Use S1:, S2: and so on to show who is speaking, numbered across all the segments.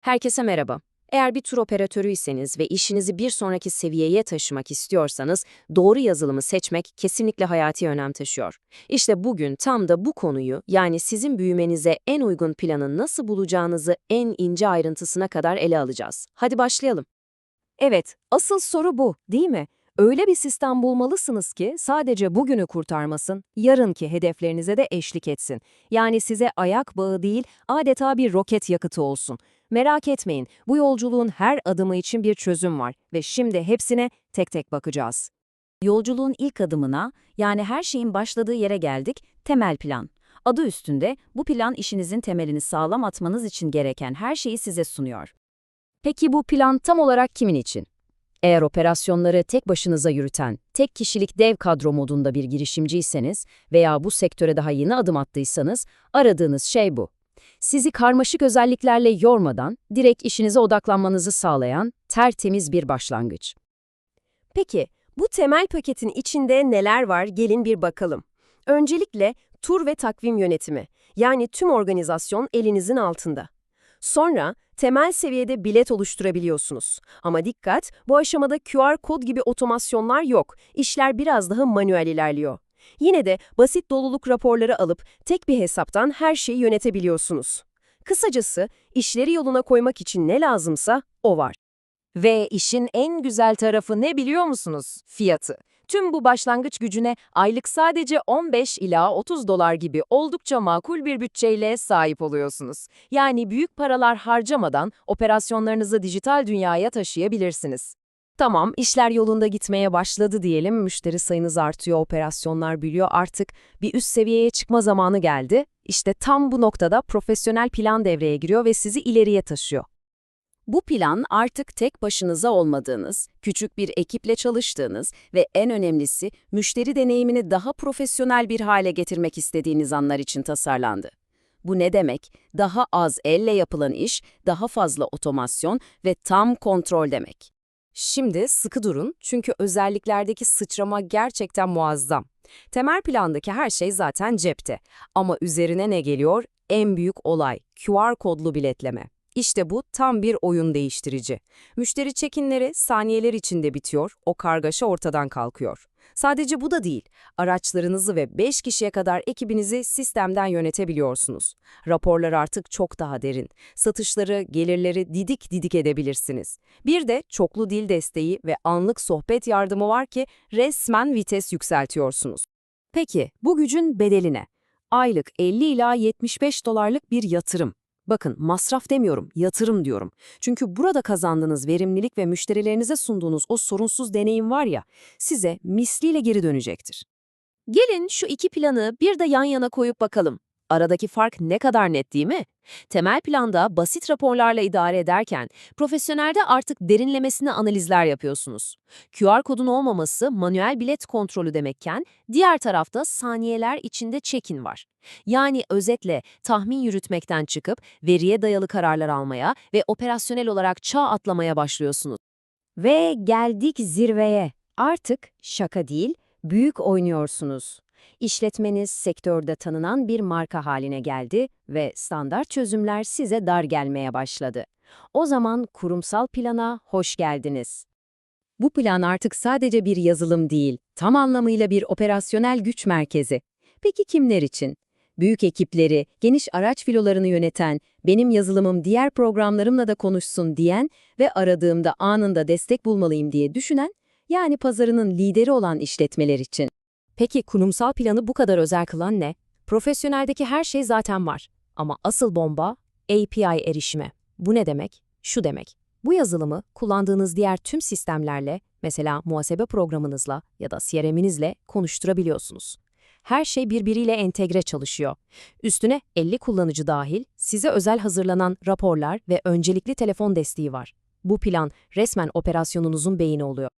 S1: Herkese merhaba. Eğer bir tur operatörüyseniz ve işinizi bir sonraki seviyeye taşımak istiyorsanız doğru yazılımı seçmek kesinlikle hayati önem taşıyor. İşte bugün tam da bu konuyu yani sizin büyümenize en uygun planı nasıl bulacağınızı en ince ayrıntısına kadar ele alacağız. Hadi başlayalım.
S2: Evet, asıl soru bu, değil mi? Öyle bir sistem bulmalısınız ki sadece bugünü kurtarmasın, yarınki hedeflerinize de eşlik etsin. Yani size ayak bağı değil, adeta bir roket yakıtı olsun. Merak etmeyin, bu yolculuğun her adımı için bir çözüm var ve şimdi hepsine tek tek bakacağız.
S3: Yolculuğun ilk adımına, yani her şeyin başladığı yere geldik, temel plan. Adı üstünde, bu plan işinizin temelini sağlam atmanız için gereken her şeyi size sunuyor.
S2: Peki bu plan tam olarak kimin için? Eğer operasyonları tek başınıza yürüten, tek kişilik dev kadro modunda bir girişimciyseniz veya bu sektöre daha yeni adım attıysanız, aradığınız şey bu. Sizi karmaşık özelliklerle yormadan, direkt işinize odaklanmanızı sağlayan tertemiz bir başlangıç.
S4: Peki, bu temel paketin içinde neler var gelin bir bakalım. Öncelikle tur ve takvim yönetimi, yani tüm organizasyon elinizin altında. Sonra temel seviyede bilet oluşturabiliyorsunuz. Ama dikkat, bu aşamada QR kod gibi otomasyonlar yok. İşler biraz daha manuel ilerliyor. Yine de basit doluluk raporları alıp tek bir hesaptan her şeyi yönetebiliyorsunuz. Kısacası işleri yoluna koymak için ne lazımsa o var.
S2: Ve işin en güzel tarafı ne biliyor musunuz? Fiyatı. Tüm bu başlangıç gücüne aylık sadece 15 ila 30 dolar gibi oldukça makul bir bütçeyle sahip oluyorsunuz. Yani büyük paralar harcamadan operasyonlarınızı dijital dünyaya taşıyabilirsiniz. Tamam, işler yolunda gitmeye başladı diyelim, müşteri sayınız artıyor, operasyonlar büyüyor, artık bir üst seviyeye çıkma zamanı geldi. İşte tam bu noktada profesyonel plan devreye giriyor ve sizi ileriye taşıyor.
S3: Bu plan artık tek başınıza olmadığınız, küçük bir ekiple çalıştığınız ve en önemlisi müşteri deneyimini daha profesyonel bir hale getirmek istediğiniz anlar için tasarlandı. Bu ne demek? Daha az elle yapılan iş, daha fazla otomasyon ve tam kontrol demek.
S2: Şimdi sıkı durun çünkü özelliklerdeki sıçrama gerçekten muazzam. Temel plandaki her şey zaten cepte. Ama üzerine ne geliyor? En büyük olay, QR kodlu biletleme. İşte bu tam bir oyun değiştirici. Müşteri çekinleri saniyeler içinde bitiyor, o kargaşa ortadan kalkıyor. Sadece bu da değil, araçlarınızı ve 5 kişiye kadar ekibinizi sistemden yönetebiliyorsunuz. Raporlar artık çok daha derin. Satışları, gelirleri didik didik edebilirsiniz. Bir de çoklu dil desteği ve anlık sohbet yardımı var ki resmen vites yükseltiyorsunuz. Peki, bu gücün bedeli ne? Aylık 50 ila 75 dolarlık bir yatırım. Bakın masraf demiyorum, yatırım diyorum. Çünkü burada kazandığınız verimlilik ve müşterilerinize sunduğunuz o sorunsuz deneyim var ya, size misliyle geri dönecektir.
S1: Gelin şu iki planı bir de yan yana koyup bakalım. Aradaki fark ne kadar net değil mi? Temel planda basit raporlarla idare ederken, profesyonelde artık derinlemesine analizler yapıyorsunuz. QR kodun olmaması manuel bilet kontrolü demekken, diğer tarafta saniyeler içinde check-in var. Yani özetle tahmin yürütmekten çıkıp veriye dayalı kararlar almaya ve operasyonel olarak çağ atlamaya başlıyorsunuz.
S2: Ve geldik zirveye. Artık şaka değil, büyük oynuyorsunuz. İşletmeniz sektörde tanınan bir marka haline geldi ve standart çözümler size dar gelmeye başladı. O zaman kurumsal plana hoş geldiniz. Bu plan artık sadece bir yazılım değil, tam anlamıyla bir operasyonel güç merkezi. Peki kimler için? Büyük ekipleri, geniş araç filolarını yöneten, benim yazılımım diğer programlarımla da konuşsun diyen ve aradığımda anında destek bulmalıyım diye düşünen, yani pazarının lideri olan işletmeler için. Peki kurumsal planı bu kadar özel kılan ne? Profesyoneldeki her şey zaten var. Ama asıl bomba API erişimi. Bu ne demek? Şu demek. Bu yazılımı kullandığınız diğer tüm sistemlerle, mesela muhasebe programınızla ya da CRM'inizle konuşturabiliyorsunuz. Her şey birbiriyle entegre çalışıyor. Üstüne 50 kullanıcı dahil size özel hazırlanan raporlar ve öncelikli telefon desteği var. Bu plan resmen operasyonunuzun beyni oluyor.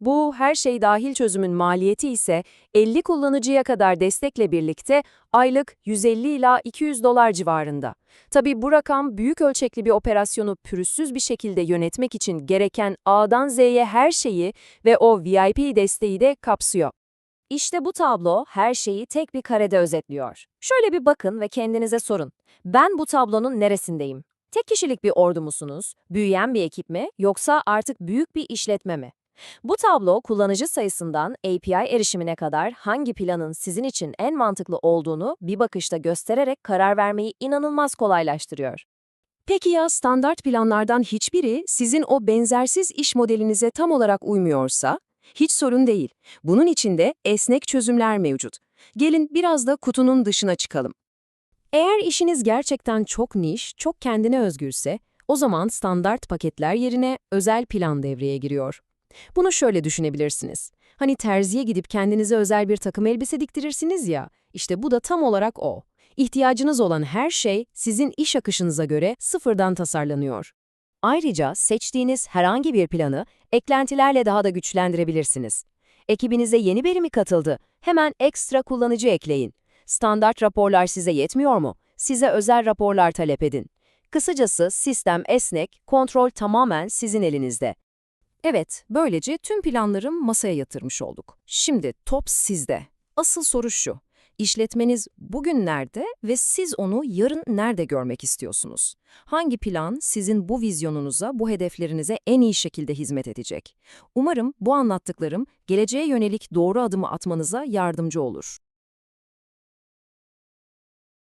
S2: Bu her şey dahil çözümün maliyeti ise 50 kullanıcıya kadar destekle birlikte aylık 150 ila 200 dolar civarında. Tabii bu rakam büyük ölçekli bir operasyonu pürüzsüz bir şekilde yönetmek için gereken A'dan Z'ye her şeyi ve o VIP desteği de kapsıyor. İşte bu tablo her şeyi tek bir karede özetliyor. Şöyle bir bakın ve kendinize sorun. Ben bu tablonun neresindeyim?
S1: Tek kişilik bir ordu musunuz? Büyüyen bir ekip mi? Yoksa artık büyük bir işletme mi? Bu tablo kullanıcı sayısından API erişimine kadar hangi planın sizin için en mantıklı olduğunu bir bakışta göstererek karar vermeyi inanılmaz kolaylaştırıyor.
S3: Peki ya standart planlardan hiçbiri sizin o benzersiz iş modelinize tam olarak uymuyorsa? Hiç sorun değil. Bunun içinde esnek çözümler mevcut. Gelin biraz da kutunun dışına çıkalım. Eğer işiniz gerçekten çok niş, çok kendine özgürse, o zaman standart paketler yerine özel plan devreye giriyor. Bunu şöyle düşünebilirsiniz. Hani terziye gidip kendinize özel bir takım elbise diktirirsiniz ya, işte bu da tam olarak o. İhtiyacınız olan her şey sizin iş akışınıza göre sıfırdan tasarlanıyor. Ayrıca seçtiğiniz herhangi bir planı eklentilerle daha da güçlendirebilirsiniz. Ekibinize yeni biri mi katıldı? Hemen ekstra kullanıcı ekleyin. Standart raporlar size yetmiyor mu? Size özel raporlar talep edin. Kısacası sistem esnek, kontrol tamamen sizin elinizde. Evet, böylece tüm planlarım masaya yatırmış olduk. Şimdi top sizde. Asıl soru şu. İşletmeniz bugün nerede ve siz onu yarın nerede görmek istiyorsunuz? Hangi plan sizin bu vizyonunuza, bu hedeflerinize en iyi şekilde hizmet edecek? Umarım bu anlattıklarım geleceğe yönelik doğru adımı atmanıza yardımcı olur.